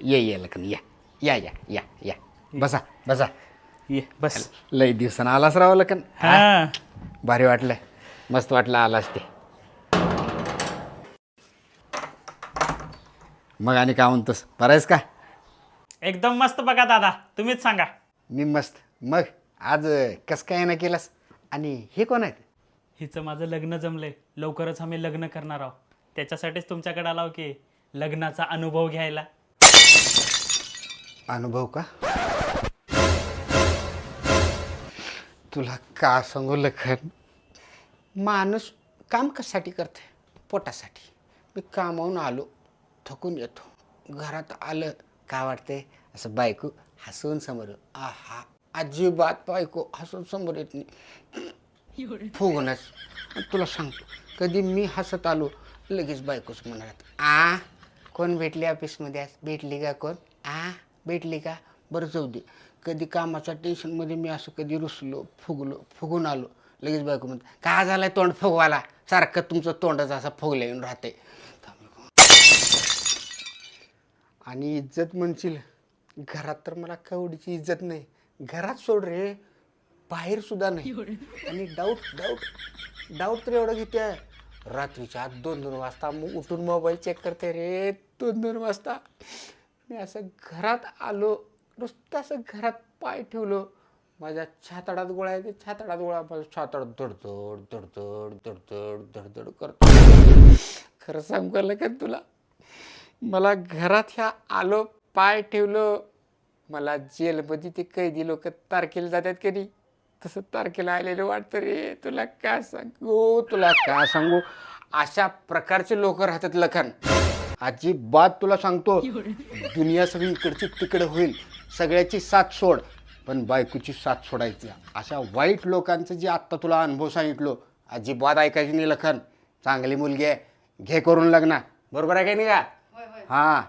ये ये लखन या. या या या या. बसा बसा. ये बस. लय दिवसानं आलास राव लखन. हा? भारी वाटलं. मस्त वाटलं आलास ते. मग आणि काय म्हणतोस? बरं आहेस का? एकदम मस्त बघा दादा. तुम्हीच सांगा. मी मस्त. मग आज कसं काय ना केलंस? आणि हे कोण आहेत? हिचं माझं लग्न जमलंय. लवकरच आम्ही लग्न करणार आहोत. त्याच्यासाठीच तुमच्याकडे आलो की लग्नाचा अनुभव घ्यायला. अनुभव का? तुला का सांगू लखन? माणूस काम कशासाठी करते पोटासाठी. मी कामावून आलो थकून येतो. घरात आलं का वाटते असं बायको हसून समोर आहा अजिबात बायको हसून समोर येत नाही. फुगूनच. तुला सांगतो कधी मी हसत आलो लगेच बायकोच म्हणालात आ कोण भेटली ऑफिसमध्ये आज? भेटली का कोण? आ भेटली का? बरं जाऊ दे. कधी कामाच्या टेन्शनमध्ये मी असं कधी रुसलो फुगलो फुगून आलो. लगेच बायको म्हणते का झालंय तोंड फुगवाला सारखं तुमचं तोंडच असं फुगलं येऊन राहते आणि इज्जत म्हणशील? घरात तर मला कवडीची इज्जत नाही. घरात सोड रे. बाहेर सुद्धा नाही. आणि डाऊट डाऊट डाऊट तर एवढं घेते. रात्रीच्या आत दोन दोन वाजता मग उठून मोबाईल चेक करते रे. दोन दोन वाजता. मी असं घरात आलो नुसतं असं घरात पाय ठेवलो. माझ्या छाताडात गोळा आहे ते छाताडात गोळा माझा छाताडात धडधड धडधड धडधड धडधड करतो. खरं सांगू का का तुला? मला घरात ह्या आलो पाय ठेवलो. मला जेलमध्ये ते कैदी लोक तारखेला जातात कधी तसं तारखेला आलेलं वाटतं रे. तुला काय सांगू? तुला काय सांगू? अशा प्रकारचे लोक राहतात लखन. अजिबात तुला सांगतो दुनिया सगळी इकडची तिकडे होईल. सगळ्याची साथ सोड. पण बायकोची साथ सोडायची. अशा वाईट लोकांचं जे आत्ता तुला अनुभव सांगितलो अजिबात ऐकायची नाही लखन. चांगली मुलगी आहे. घे करून लग्न. बरोबर आहे का नाही का? हा.